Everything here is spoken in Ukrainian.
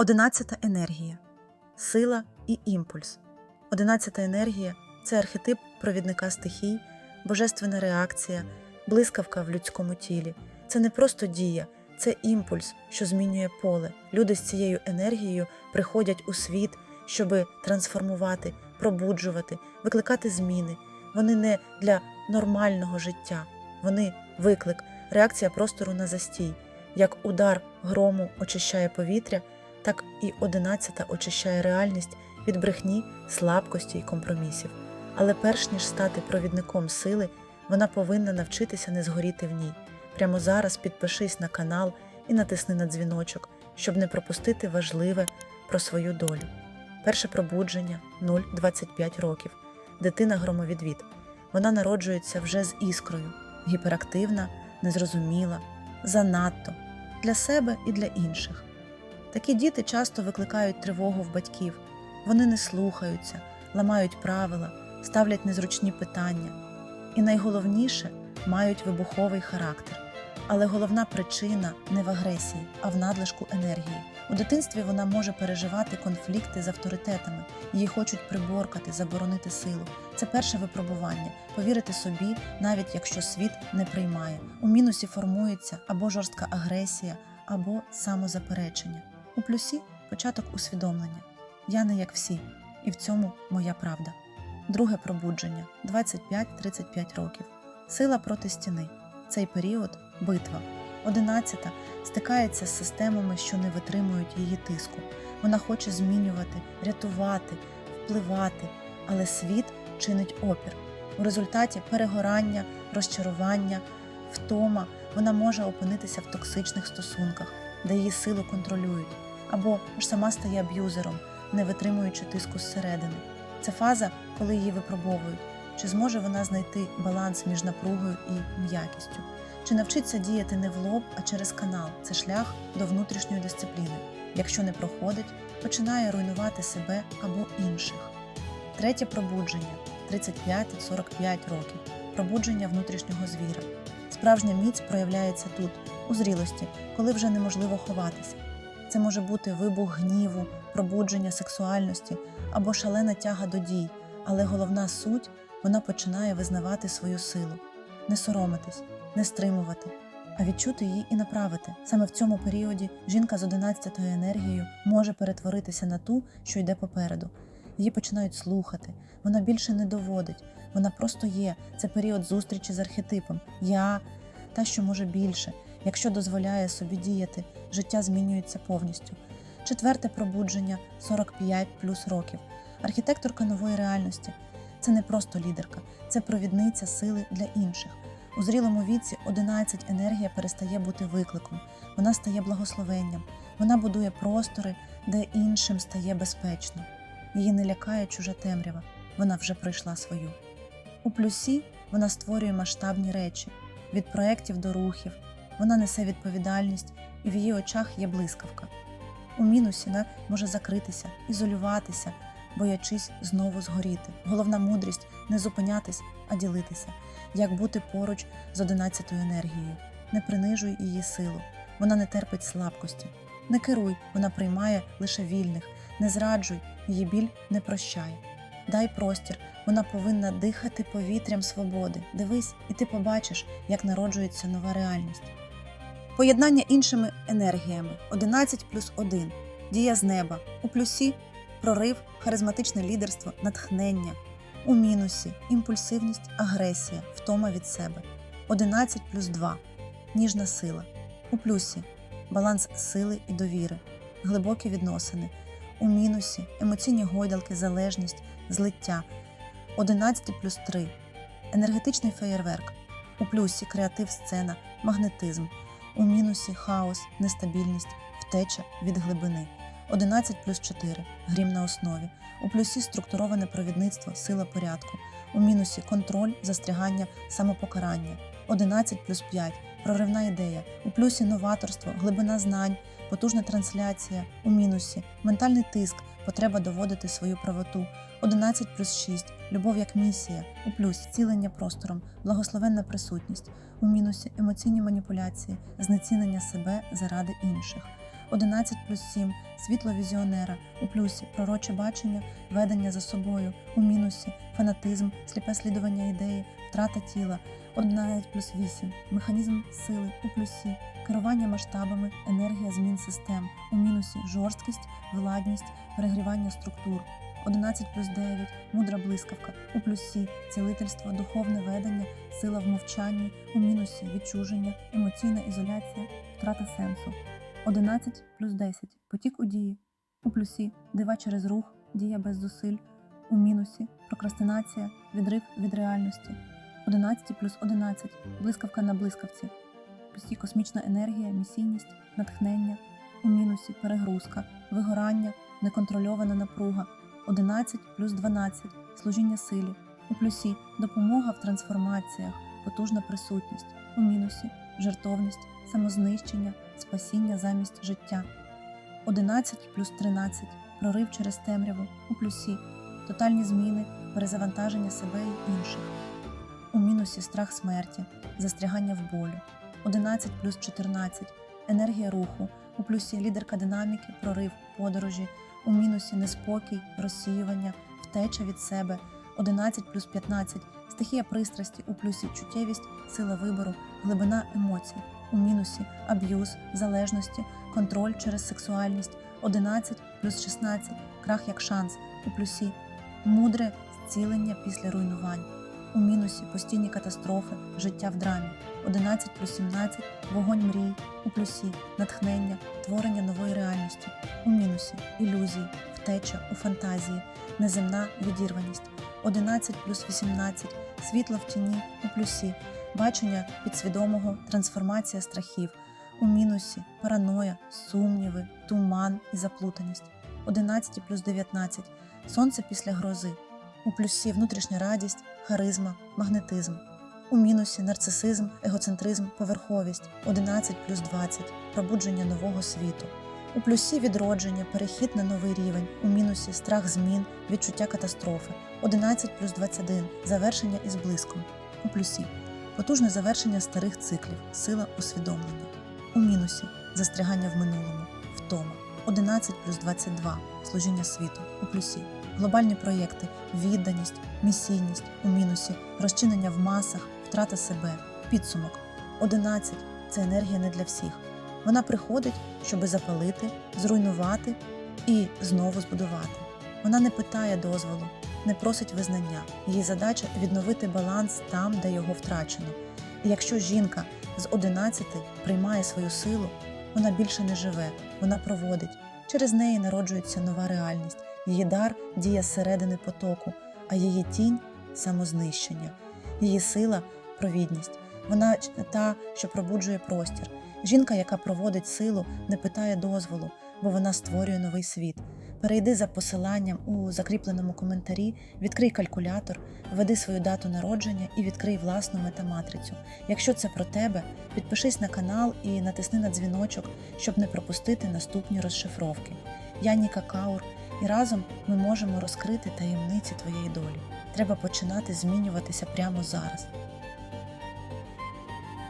Одинадцята енергія сила і імпульс. Одинадцята енергія це архетип провідника стихій, божественна реакція, блискавка в людському тілі. Це не просто дія, це імпульс, що змінює поле. Люди з цією енергією приходять у світ, щоби трансформувати, пробуджувати, викликати зміни. Вони не для нормального життя, вони виклик, реакція простору на застій. Як удар грому очищає повітря, так і одинадцята очищає реальність від брехні, слабкості й компромісів. Але перш ніж стати провідником сили, вона повинна навчитися не згоріти в ній. Прямо зараз підпишись на канал і натисни на дзвіночок, щоб не пропустити важливе про свою долю. Перше пробудження 0-25 років. Дитина громовідвід. Вона народжується вже з іскрою, гіперактивна, незрозуміла, занадто для себе і для інших. Такі діти часто викликають тривогу в батьків. Вони не слухаються, ламають правила, ставлять незручні питання. І найголовніше мають вибуховий характер. Але головна причина не в агресії, а в надлишку енергії. У дитинстві вона може переживати конфлікти з авторитетами, її хочуть приборкати, заборонити силу. Це перше випробування повірити собі, навіть якщо світ не приймає. У мінусі формується або жорстка агресія, або самозаперечення. У плюсі початок усвідомлення. Я не як всі, і в цьому моя правда. Друге пробудження 25-35 років. Сила проти стіни. Цей період битва. Одинадцята стикається з системами, що не витримують її тиску. Вона хоче змінювати, рятувати, впливати, але світ чинить опір. У результаті перегорання, розчарування, втома вона може опинитися в токсичних стосунках, де її силу контролюють, або ж сама стає аб'юзером, не витримуючи тиску зсередини. Це фаза, коли її випробовують. Чи зможе вона знайти баланс між напругою і м'якістю? Чи навчиться діяти не в лоб, а через канал це шлях до внутрішньої дисципліни. Якщо не проходить, починає руйнувати себе або інших. Третє пробудження 35-45 років. Пробудження внутрішнього звіра. Справжня міць проявляється тут, у зрілості, коли вже неможливо ховатися. Це може бути вибух гніву, пробудження сексуальності або шалена тяга до дій, але головна суть вона починає визнавати свою силу, не соромитись, не стримувати, а відчути її і направити. Саме в цьому періоді жінка з 11-ю енергією може перетворитися на ту, що йде попереду. Її починають слухати, вона більше не доводить, вона просто є. Це період зустрічі з архетипом. Я та, що може більше. Якщо дозволяє собі діяти, життя змінюється повністю. Четверте пробудження 45 плюс років. Архітекторка нової реальності. Це не просто лідерка, це провідниця сили для інших. У зрілому віці 11 енергія перестає бути викликом, вона стає благословенням, вона будує простори, де іншим стає безпечно. Її не лякає чужа темрява, вона вже пройшла свою. У плюсі вона створює масштабні речі від проєктів до рухів, вона несе відповідальність, і в її очах є блискавка. У мінусі вона може закритися, ізолюватися, боячись знову згоріти. Головна мудрість не зупинятись, а ділитися, як бути поруч з одинадцятою енергією. Не принижуй її силу, вона не терпить слабкості. Не керуй, вона приймає лише вільних, не зраджуй, її біль не прощає. Дай простір, вона повинна дихати повітрям свободи. Дивись, і ти побачиш, як народжується нова реальність. Поєднання іншими енергіями 11 плюс 1. Дія з неба. У плюсі прорив, харизматичне лідерство, натхнення. У мінусі імпульсивність, агресія, втома від себе. 11 плюс 2. Ніжна сила. У плюсі баланс сили і довіри, глибокі відносини. У мінусі емоційні гойдалки, залежність, злиття. 11 плюс 3. Енергетичний феєрверк. У плюсі креатив сцена, магнетизм. У мінусі хаос, нестабільність, втеча від глибини. 11 плюс 4 грім на основі. У плюсі структуроване провідництво, сила порядку. У мінусі контроль, застрягання, самопокарання. 11 плюс 5 проривна ідея. У плюсі новаторство, глибина знань, потужна трансляція. У мінусі ментальний тиск, потреба доводити свою правоту. 11 плюс 6 любов як місія. У плюсі цілення простором, благословенна присутність. У мінусі емоційні маніпуляції, знецінення себе заради інших. 11 плюс 7 світло візіонера, у плюсі пророче бачення, ведення за собою, у мінусі фанатизм, сліпе слідування ідеї, втрата тіла, 11 плюс 8 механізм сили, у плюсі, керування масштабами, енергія змін систем, у мінусі жорсткість, владність, перегрівання структур. 11 плюс 9 мудра блискавка, у плюсі цілительство, духовне ведення, сила в мовчанні, у мінусі відчуження, емоційна ізоляція, втрата сенсу. 11 плюс 10 потік у дії, у плюсі дива через рух, дія без зусиль, у мінусі прокрастинація, відрив від реальності. 11 плюс 11 блискавка на блискавці, у космічна енергія, місійність, натхнення, у мінусі перегрузка, вигорання, неконтрольована напруга. 11 плюс 12 служіння силі, у плюсі допомога в трансформаціях, потужна присутність, у мінусі жертовність, самознищення, спасіння замість життя. 11 плюс 13 прорив через темряву, у плюсі тотальні зміни, перезавантаження себе і інших. У мінусі страх смерті, застрягання в болю. 11 плюс 14 енергія руху, у плюсі лідерка динаміки, прорив, подорожі, у мінусі неспокій, розсіювання, втеча від себе. 11 плюс 15 стихія пристрасті, у плюсі чуттєвість, сила вибору, глибина емоцій, у мінусі аб'юз, залежності, контроль через сексуальність. 11 плюс 16 крах як шанс, у плюсі мудре зцілення після руйнувань. У мінусі постійні катастрофи, життя в драмі. 11 плюс 17 вогонь мрій, у плюсі натхнення, творення нової реальності. У мінусі ілюзії, втеча у фантазії, неземна відірваність. 11 плюс 18 світло в тіні у плюсі, бачення підсвідомого, трансформація страхів. У мінусі параноя, сумніви, туман і заплутаність. 11 плюс 19 сонце після грози. У плюсі внутрішня радість, харизма, магнетизм. У мінусі нарцисизм, егоцентризм, поверховість. 11 плюс 20 пробудження нового світу. У плюсі відродження, перехід на новий рівень, у мінусі страх змін, відчуття катастрофи. 11 плюс 21 завершення із блиском. У плюсі. Потужне завершення старих циклів, сила усвідомлення. У мінусі. Застрягання в минулому, втома. 11 плюс 22 служіння світу. У плюсі глобальні проєкти, відданість, місійність у мінусі, розчинення в масах, втрата себе, підсумок. 11 це енергія не для всіх. Вона приходить, щоби запалити, зруйнувати і знову збудувати. Вона не питає дозволу, не просить визнання. Її задача відновити баланс там, де його втрачено. І якщо жінка з 11 приймає свою силу, вона більше не живе, вона проводить. Через неї народжується нова реальність. Її дар діє зсередини потоку, а її тінь самознищення, її сила провідність. Вона та, що пробуджує простір. Жінка, яка проводить силу, не питає дозволу, бо вона створює новий світ. Перейди за посиланням у закріпленому коментарі, відкрий калькулятор, введи свою дату народження і відкрий власну метаматрицю. Якщо це про тебе, підпишись на канал і натисни на дзвіночок, щоб не пропустити наступні розшифровки. Я Ніка Каур, і разом ми можемо розкрити таємниці твоєї долі. Треба починати змінюватися прямо зараз.